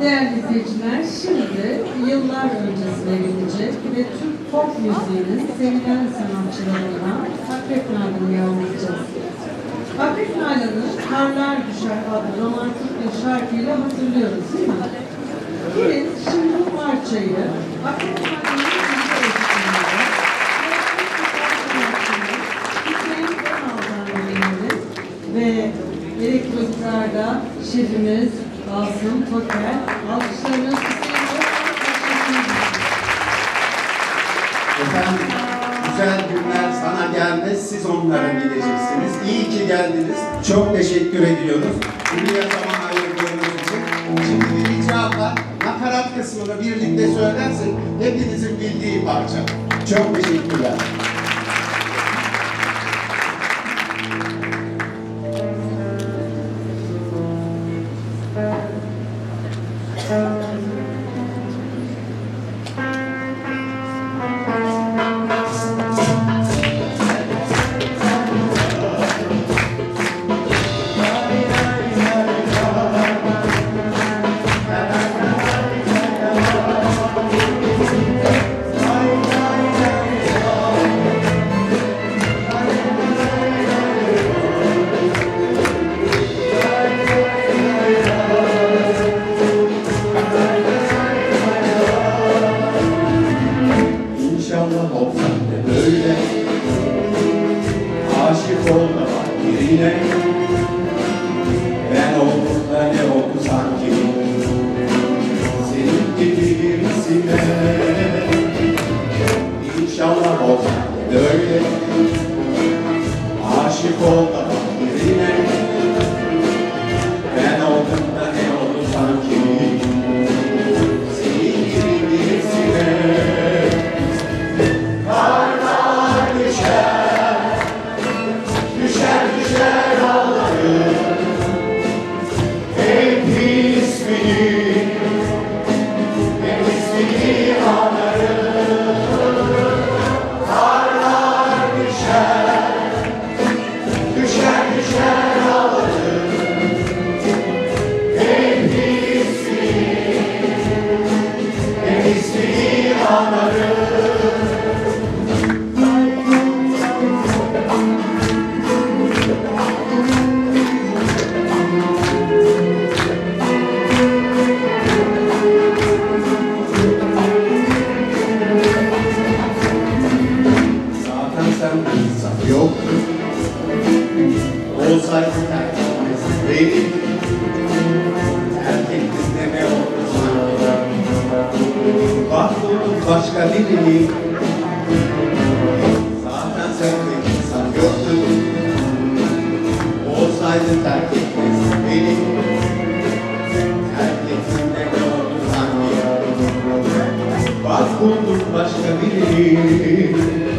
Değerli izleyiciler, şimdi yıllar öncesine gidecek ve Türk pop müziğinin sevilen sanatçılarından Akrep Nalan'ı yağlayacağız. Akrep Nalan'ı Karlar Düşer adlı romantik bir şarkıyla hatırlıyoruz değil mi? Gelin şimdi bu parçayı Akrep Nalan'ın ve elektro gitarda şefimiz Asım Toker alkışlarınız Efendim, güzel günler sana gelmez, siz onlara gideceksiniz. İyi ki geldiniz. Çok teşekkür ediyoruz. Buraya zaman ayırdığınız için. Şimdi bir ricam var. Nakarat kısmını birlikte söylersek hepinizin bildiği parça. Çok teşekkürler. Olsaydı tertemiz benim Erkekliğinde ne oldu sana Bak buldum başka birini Zaten sen de insan yoktun Olsaydı terk etmez beni Erkekliğinde ne oldu sanki Bak buldum başka birini